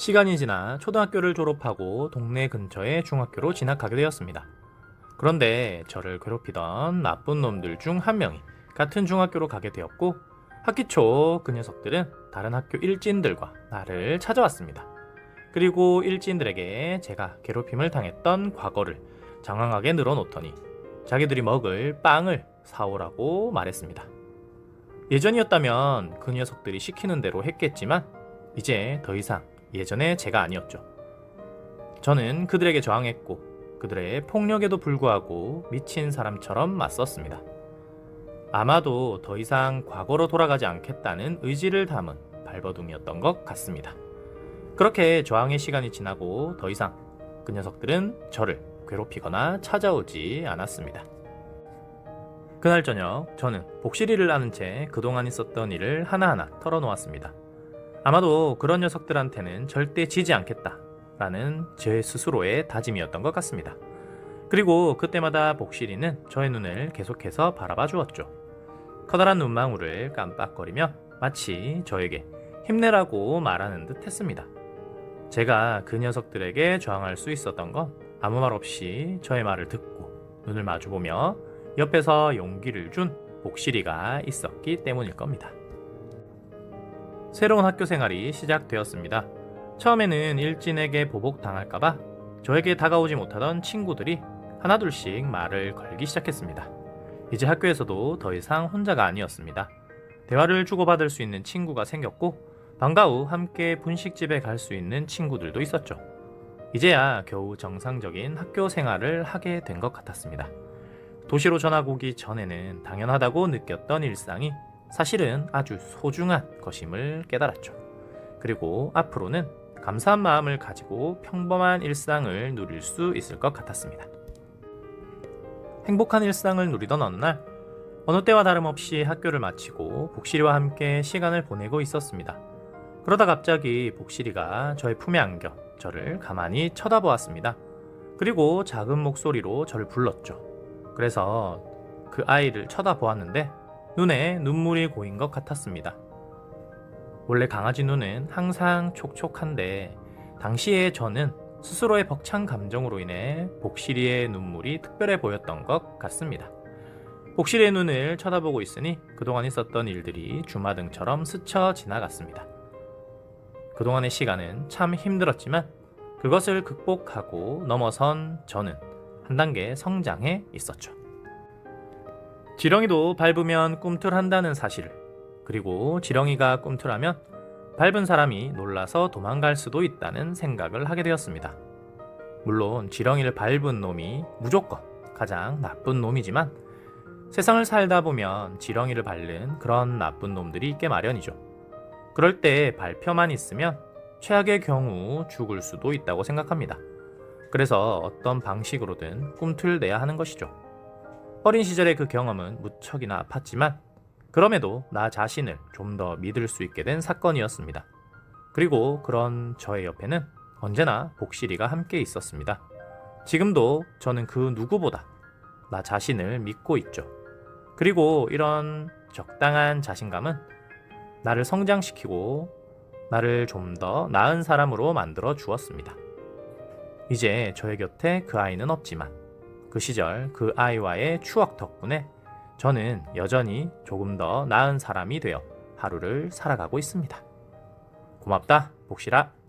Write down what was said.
시간이 지나 초등학교를 졸업하고 동네 근처의 중학교로 진학하게 되었습니다. 그런데 저를 괴롭히던 나쁜 놈들 중 한 명이 같은 중학교로 가게 되었고 학기 초 그 녀석들은 다른 학교 일진들과 나를 찾아왔습니다. 그리고 일진들에게 제가 괴롭힘을 당했던 과거를 장황하게 늘어놓더니 자기들이 먹을 빵을 사오라고 말했습니다. 예전이었다면 그 녀석들이 시키는 대로 했겠지만 이제 더 이상 예전의 제가 아니었죠. 저는 그들에게 저항했고 그들의 폭력에도 불구하고 미친 사람처럼 맞섰습니다. 아마도 더 이상 과거로 돌아가지 않겠다는 의지를 담은 발버둥이었던 것 같습니다. 그렇게 저항의 시간이 지나고 더 이상 그 녀석들은 저를 괴롭히거나 찾아오지 않았습니다. 그날 저녁 저는 복실이를 아는 채 그동안 있었던 일을 하나하나 털어놓았습니다. 아마도 그런 녀석들한테는 절대 지지 않겠다 라는 제 스스로의 다짐이었던 것 같습니다. 그리고 그때마다 복실이는 저의 눈을 계속해서 바라봐 주었죠. 커다란 눈망울을 깜빡거리며 마치 저에게 힘내라고 말하는 듯 했습니다. 제가 그 녀석들에게 저항할 수 있었던 건 아무 말 없이 저의 말을 듣고 눈을 마주보며 옆에서 용기를 준 복실이가 있었기 때문일 겁니다. 새로운 학교 생활이 시작되었습니다. 처음에는 일진에게 보복당할까봐 저에게 다가오지 못하던 친구들이 하나둘씩 말을 걸기 시작했습니다. 이제 학교에서도 더 이상 혼자가 아니었습니다. 대화를 주고받을 수 있는 친구가 생겼고 방과 후 함께 분식집에 갈 수 있는 친구들도 있었죠. 이제야 겨우 정상적인 학교 생활을 하게 된 것 같았습니다. 도시로 전학 오기 전에는 당연하다고 느꼈던 일상이 사실은 아주 소중한 것임을 깨달았죠. 그리고 앞으로는 감사한 마음을 가지고 평범한 일상을 누릴 수 있을 것 같았습니다. 행복한 일상을 누리던 어느 날, 어느 때와 다름없이 학교를 마치고 복실이와 함께 시간을 보내고 있었습니다. 그러다 갑자기 복실이가 저의 품에 안겨 저를 가만히 쳐다보았습니다. 그리고 작은 목소리로 저를 불렀죠. 그래서 그 아이를 쳐다보았는데 눈에 눈물이 고인 것 같았습니다. 원래 강아지 눈은 항상 촉촉한데 당시에 저는 스스로의 벅찬 감정으로 인해 복실이의 눈물이 특별해 보였던 것 같습니다. 복실이의 눈을 쳐다보고 있으니 그동안 있었던 일들이 주마등처럼 스쳐 지나갔습니다. 그동안의 시간은 참 힘들었지만 그것을 극복하고 넘어선 저는 한 단계 성장해 있었죠. 지렁이도 밟으면 꿈틀한다는 사실을 그리고 지렁이가 꿈틀하면 밟은 사람이 놀라서 도망갈 수도 있다는 생각을 하게 되었습니다. 물론 지렁이를 밟은 놈이 무조건 가장 나쁜 놈이지만 세상을 살다 보면 지렁이를 밟는 그런 나쁜 놈들이 있게 마련이죠. 그럴 때 발표만 있으면 최악의 경우 죽을 수도 있다고 생각합니다. 그래서 어떤 방식으로든 꿈틀내야 하는 것이죠. 어린 시절의 그 경험은 무척이나 아팠지만 그럼에도 나 자신을 좀 더 믿을 수 있게 된 사건이었습니다. 그리고 그런 저의 옆에는 언제나 복실이가 함께 있었습니다. 지금도 저는 그 누구보다 나 자신을 믿고 있죠. 그리고 이런 적당한 자신감은 나를 성장시키고 나를 좀 더 나은 사람으로 만들어 주었습니다. 이제 저의 곁에 그 아이는 없지만 그 시절 그 아이와의 추억 덕분에 저는 여전히 조금 더 나은 사람이 되어 하루를 살아가고 있습니다. 고맙다, 복실아.